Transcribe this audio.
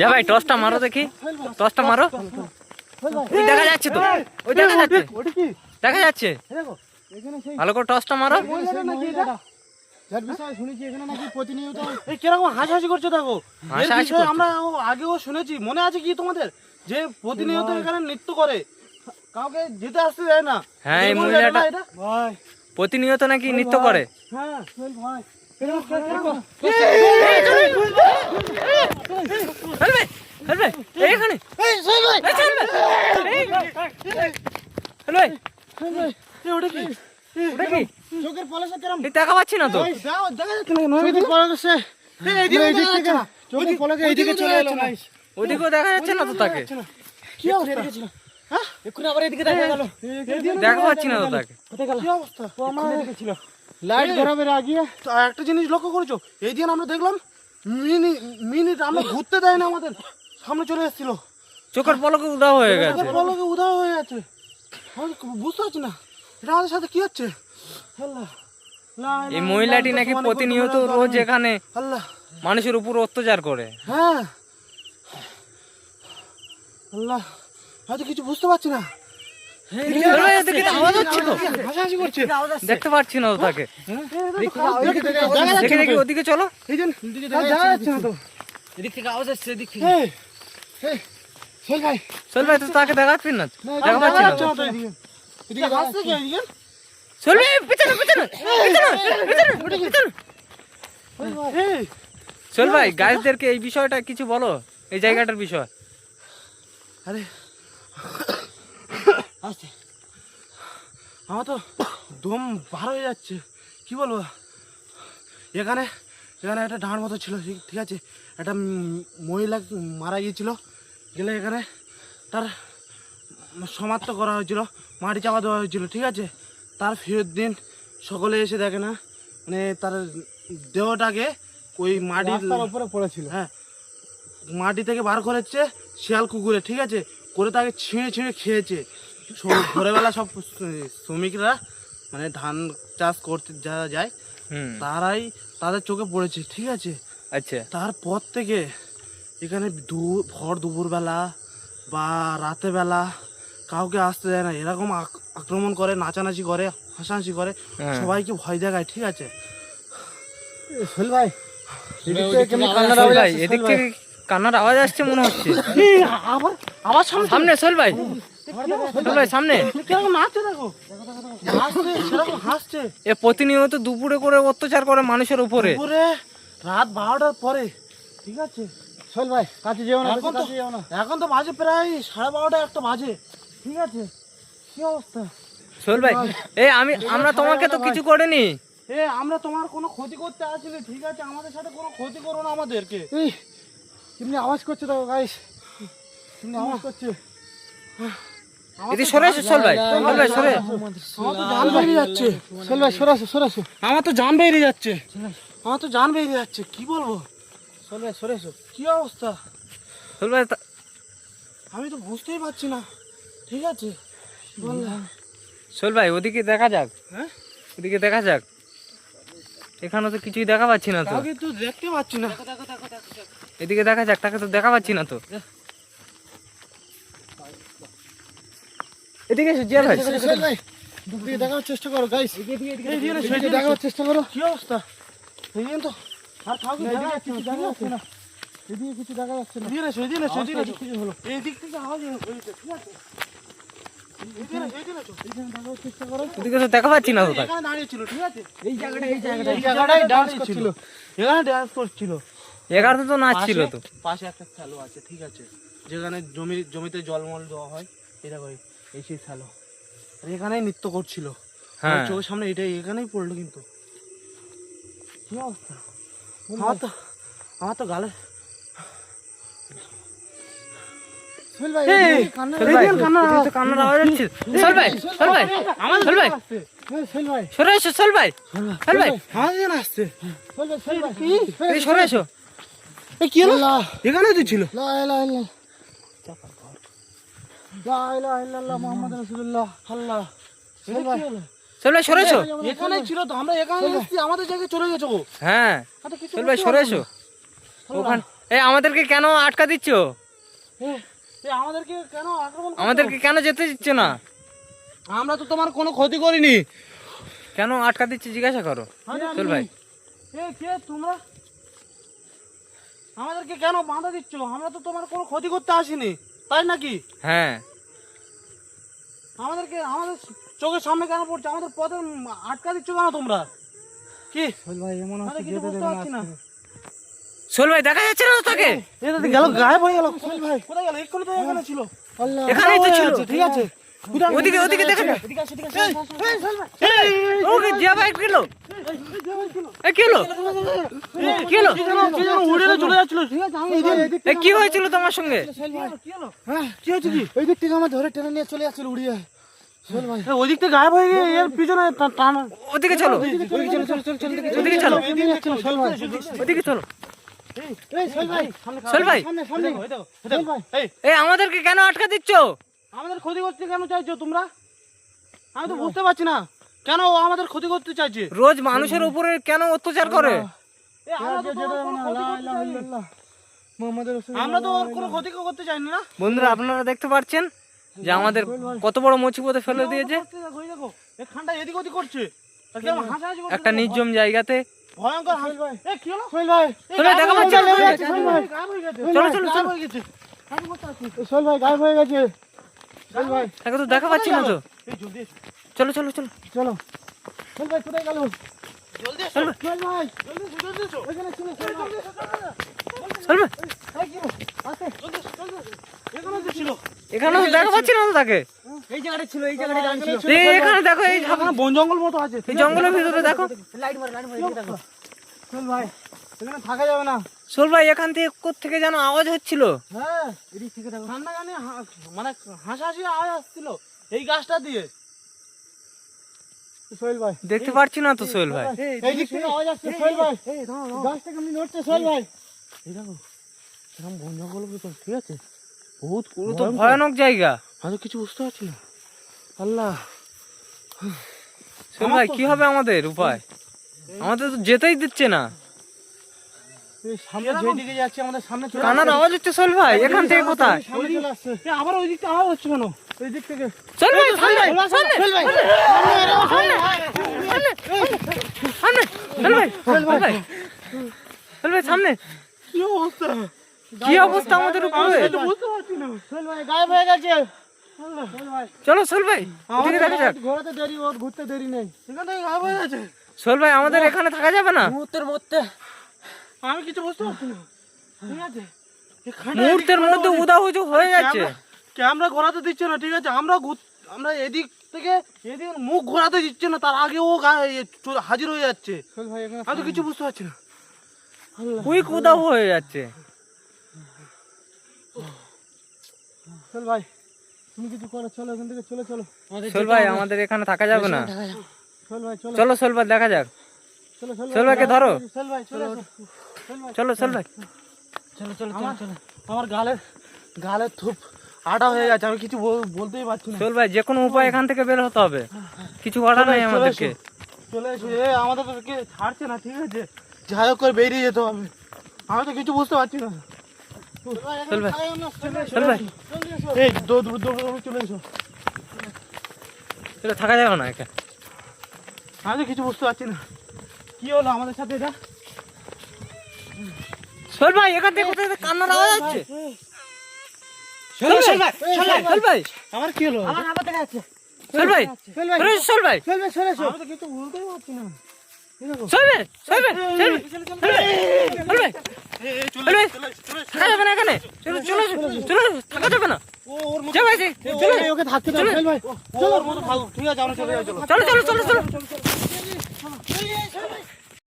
যা ভাই টসটা মারো দেখি। টসটা মারো। ওই দেখা যাচ্ছে তো। ওই দেখা যাচ্ছে। দেখা যাচ্ছে। দেখো এখানে সেই ভালো করে টসটা মারো। মহিলা নাকি এটা? যার বিষয়ে শুনেছি এখানে নাকি প্রতিনিয়ত এই কীরকম হাসাহাসি করছ দেখো। আমরা আগেও শুনেছি মনে আছে কি তোমাদের? যে প্রতিনিয়ত এখানে নৃত্য করে। কাউকে যেতে আসতে দেয় না। হ্যাঁ, এই মহিলাটা- ভাই। প্রতিনিয়ত নাকি নৃত্য করে? হ্যাঁ ভাই। এখানে ওটা কি ওটা কি চোখের কিরম দেখা পাচ্ছি না তো। দেখা যাচ্ছে না থেকে চোখের এইদিকে চলে না। ওদিকেও দেখা যাচ্ছে না তো তাকে? কি অবস্থা? হ্যাঁ আবার এদিকে দেখা গেল। দেখা পাচ্ছি না তো তাকে। কি অবস্থা? ও আমার ছিল। লাইট ধরাবের আগে একটা জিনিস লক্ষ্য করেছ? এই দিন আমরা দেখলাম মিনিট মিনিট আমরা ঘুরতে দেয় না আমাদের। সামনে চলে এসেছিল। চোখের পলকে হয়ে গেছে। পলকে উধাও হয়ে আমি বুঝতে পারছি না। এটা আমাদের সাথে কি হচ্ছে? এই মহিলাটি নাকি প্রতিনিয়ত রোজ এখানে মানুষের উপর অত্যাচার করে। হ্যাঁ। আল্লাহ। হয়তো কিছু বুঝতে পারছি না। দেখতে পাচ্ছি না তাকে দেখে দেখে ওদিকে চলো। এদিক থেকে আওয়াজ আসছে এদিক থেকে। সোহেল ভাই। সোহেল ভাই তো তাকে দেখাচ্ছি না? দেখা দেখা পাচ্ছি না? যাচ্ছে তো। না তো এদিকে। এদিকে কি এদিকে। সোহেল ভাই পেছনে পেছনে পেছনে পেছনে এই। সোহেল ভাই গাইজদেরকে এই বিষয়টা কিছু বলো? এই জায়গাটার বিষয়। আরে আসছে। আমার তো দম বার হয়ে যাচ্ছে। কি বলব? এখানে এখানে একটা ডাঁড় মতো ছিল ঠিক ঠিক আছে? একটা মহিলা মারা গিয়েছিল। গেলে এখানে তার সমাপ্ত করা হয়েছিল মাটি চাপা দেওয়া হয়েছিল ঠিক আছে? তার ফেরত দিন সকলে এসে দেখে না মানে তার দেহটাকে ওই মাটির উপরে পড়েছিল। হ্যাঁ মাটি থেকে বার করেছে শিয়াল কুকুরে ঠিক আছে? করে তাকে ছিঁড়ে ছিঁড়ে খেয়েছে। ভোরবেলা সব শ্রমিকরা মানে ধান চাষ করতে যারা যায় তারাই তাদের চোখে পড়েছে ঠিক আছে? আচ্ছা। তারপর থেকে এখানে দু ভর দুপুরবেলা বা রাতে বেলা কাউকে আসতে দেয় না। এরকম আক্রমণ করে নাচানাচি করে হাসাহাসি করে হ্যাঁ। সবাইকে ভয় দেখায় ঠিক আছে? সোহেল ভাই এদিক থেকে কান্নার আওয়াজ আসছে? মনে হচ্ছে। আবার আবার সামনে। সামনে সোহেল ভাই। সামনে। এ প্রতিনিয়ত দুপুরে করে অত্যাচার করে মানুষের উপরে। দুপুরে রাত বারোটার পরে ঠিক আছে? সোহেল ভাই কাছে যেও না এখন তো এখন তো বাজে প্রায় সাড়ে বারোটা একটা বাজে ঠিক আছে? কি অবস্থা? সোহেল ভাই এই আমি আমরা তোমাকে তো কিছু করিনি। এ আমরা তোমার কোনো ক্ষতি করতে আসিনি ঠিক আছে? আমাদের সাথে কোনো ক্ষতি করো না আমাদেরকে। এমনি আওয়াজ করছে তো গাইস এমনি আওয়াজ করছে। এদিকে সরে এসো সোহেল ভাই। সোহেল ভাই সরে। জান বেরিয়ে যাচ্ছে। সোহেল ভাই সরাসো সরাসো আমার তো জান বেরিয়ে যাচ্ছে। আমার তো জান বেরিয়ে যাচ্ছে। কি বলব? সোহেল ভাই সরেছো কি অবস্থা? সোহেল ভাই আমি তো বুঝতেই পারছি না। ঠিক আছে? সোহেল ভাই ওদিকে দেখা যাক। হ্যাঁ? ওদিকে দেখা যাক। এখানে তো কিছুই দেখা পাচ্ছি না তো। দেখতে পাচ্ছি না। এদিকে দেখা যাক তাকে তো দেখা পাচ্ছি না তো। এদিকে এসো জিয়া ভাই। দিকে দেখার চেষ্টা করো গাইস এই দিকে এসো, এদিকে দেখার চেষ্টা করো। কি অবস্থা? এই তো আর দেখা দেখা যাচ্ছে না। এদিকে কিছু দেখা যাচ্ছে না। এদিকে এসো, এদিকে এসো, এদিকে এসো। কিছু হলো? এই দিক থেকে আওয়াজ হয়েছে ঠিক আছে। এদিকে এসো, এদিকে এসো। এখানে দেখার চেষ্টা করো। ওদিকে তো দেখা পাচ্ছি না এখানে দাঁড়িয়ে ছিল ঠিক আছে? এই জায়গাটা এই জায়গাটা এই জায়গাটায় ডান্স করছিল। এখানে ডান্স করছিল। এগারোতে তো নাচ ছিল তো। পাশে- একটা স্যালো আছে ঠিক আছে। যেখানে জমি জমিতে জলমল দেওয়া হয় এটা করে। আর এখানেই নৃত্য করছিল। হ্যাঁ। চোখের সামনে এটাই এখানেই পড়ল কিন্তু। কি অবস্থা? আমার তো আমার তো গালে তো এসো এখানে আসছে। সোহেল আমাদেরকে কেন আটকা দিচ্ছ? আমাদেরকে কেন আক্রমণ করছ? আমাদেরকে কেন যেতে দিচ্ছ না? আমরা তো তোমার কোনো ক্ষতি করিনি। কেন আটকা দিচ্ছি জিজ্ঞাসা করো। সোহেল ভাই। কে তোমরা? আমাদেরকে কেন বাঁধা দিচ্ছ? আমরা তো তোমার কোনো ক্ষতি করতে আসিনি। তাই নাকি? হ্যাঁ। আমাদেরকে আমাদের চোখের সামনে কেন পড়ছে? আমাদের পথে আটকা দিচ্ছ কেন তোমরা? কি? ভাই এমন হচ্ছে কিছু বুঝতে পারছি না। সোহেল ভাই দেখা যাচ্ছে না তোকে? গেল গায়েব হয়ে গেল। সোহেল ভাই। কোথায় গেল? এক্ষুনি তো এখানে ছিল। এখানেই তো ছিল। ঠিক আছে। ওদিকে ওদিকে ওকে কিলো কি হয়েছিল তোমার সঙ্গে হ্যাঁ ওই দিক থেকে আমার ধরে টেনে নিয়ে চলে যাচ্ছিল উড়িয়ে থেকে গায়েব হয়ে গিয়ে এর পিছনে ওদিকে চলো ওইদিকে চলো চলো চলো চলো ওদিকে চলো ওদিকে চলো আমাদেরকে কেন আটকা দিচ্ছ আমাদের ক্ষতি করতে কেন চাইছো তোমরা? আমি তো বুঝতে পারছি না। কেন ও আমাদের ক্ষতি করতে চাইছে? রোজ মানুষের উপরে কেন অত্যাচার করে? আমরা তো ওর কোনো ক্ষতি করতে চাইনি না। বন্ধুরা আপনারা দেখতে পাচ্ছেন যে আমাদের কত বড় মুসিবতে ফেলে দিয়েছে। খানটা এদিক ওদিক করছে। একটা নির্জম জায়গাতে। ভয়ঙ্কর হাসি। ভাই। এ কি হলো? সোহেল ভাই। এই চলো, হয়ে গেছে, চলো, চলো, ভাই গায়েব হয়ে তাকে তো দেখা পাচ্ছি না তো। এই জলদি এসো, চলো চলো চলো। চলো। ভাই কোথায় গেল? চলো চলো। এখানে দেখা পাচ্ছি না তাকে। এই জায়গাটা ছিল এই জায়গাটা ছিল। এখানে দেখো এই বন জঙ্গল মতো আছে। এই জঙ্গলের ভিতরে দেখো। লাইট মার লাইট মার দেখো সোহেল ভাই। এখানে থাকা যাবে না। সোল ভাই এখান থেকে থেকে যেন আওয়াজ হচ্ছিল? হ্যাঁ এদিক থেকে দেখো। ঠান্ডা গানে মানে হাসাহাসি আওয়াজ আসছিল এই গাছটা দিয়ে। সোহেল ভাই দেখতে পাচ্ছি না তো সোহেল ভাই। এই দিক থেকে আওয়াজ আসছে সোহেল ভাই। গাছটা কেমনি নড়ছে সোহেল ভাই? এই দেখো এরকম বন জঙ্গল ভিতর ঠিক আছে? বহুত তো ভয়ানক জায়গা। আমি কিছু বুঝতে পারছি না। আল্লাহ। সোহেল ভাই কি হবে আমাদের উপায়? আমাদের তো যেতেই দিচ্ছে না। সামনে যেদিকে যাচ্ছে আমাদের সামনে চলে কানার আওয়াজ হচ্ছে সোহেল ভাই এখান থেকে কোথায় সামনে চলে আসছে আবার ওই দিকটা আওয়াজ হচ্ছে কেন এই দিক থেকে সোহেল ভাই সামনে সামনে সোহেল ভাই সামনে সোহেল ভাই সোহেল ভাই সোহেল ভাই সামনে কি অবস্থা কি অবস্থা আমাদের উপরে বুঝতে পারছি না সোহেল ভাই গায়েব হয়ে গেছে চলো সোহেল ভাই ওদিকে দেখা যাক ঘোরাতে দেরি ওর ঘুরতে দেরি নেই এখান থেকে গায়েব হয়ে গেছে সোহেল ভাই আমাদের এখানে থাকা যাবে না মুহূর্তের মধ্যে আমি কিছু বুঝতে পারছি না। ঠিক আছে? মুহূর্তের মধ্যে উদা হয়ে হয়ে যাচ্ছে ক্যামেরা- ঘোরাতে দিচ্ছে না ঠিক আছে? আমরা আমরা এদিক থেকে এদিক মুখ ঘোরাতে দিচ্ছে না তার আগে ও চলে- হাজির হয়ে যাচ্ছে। এখানে আমি তো কিছু বুঝতে পারছি না। কুইক হয়ে যাচ্ছে। সোহেল ভাই তুমি কিছু করো চলো এখান থেকে চলে চলো। ভাই আমাদের এখানে থাকা যাবে না। সোহেল ভাই চলো চলো ভাই দেখা যাক। চলো ভাইকে ধরো। চলে সোহেল ভাই চলো চলো চলো আমার গালের গালের থুপ আটা হয়ে গেছে আমি কিছু বলতেই পারছি না। সোহেল ভাই যে কোনো উপায় এখান থেকে বের হতে হবে। কিছু করার নেই চলে আমাদেরকে। চলে এসো। এ আমাদেরকে ছাড়ছে না ঠিক আছে? যাই হোক করে বেরিয়ে যেতে হবে। আমি তো কিছু বুঝতে পারছি না। সোহেল ভাই সোহেল ভাই এই দৌড় দৌড় দৌড় দৌড় চলে এসো। এটা থাকা যাবে না একা। আমি তো কিছু বুঝতে পারছি না। কি হলো আমাদের সাথে এটা সোহেল ভাই এখান থেকে কোথায় কান্নার আওয়াজ আসছে সোহেল ভাই সোহেল ভাই আমার কি হলো আমার আবার দেখা যাচ্ছে সোহেল ভাই সোহেল ভাই সোহেল ভাই সোহেল ভাই আমি তো বলতেই পারছি না চলো চলো চলো চলো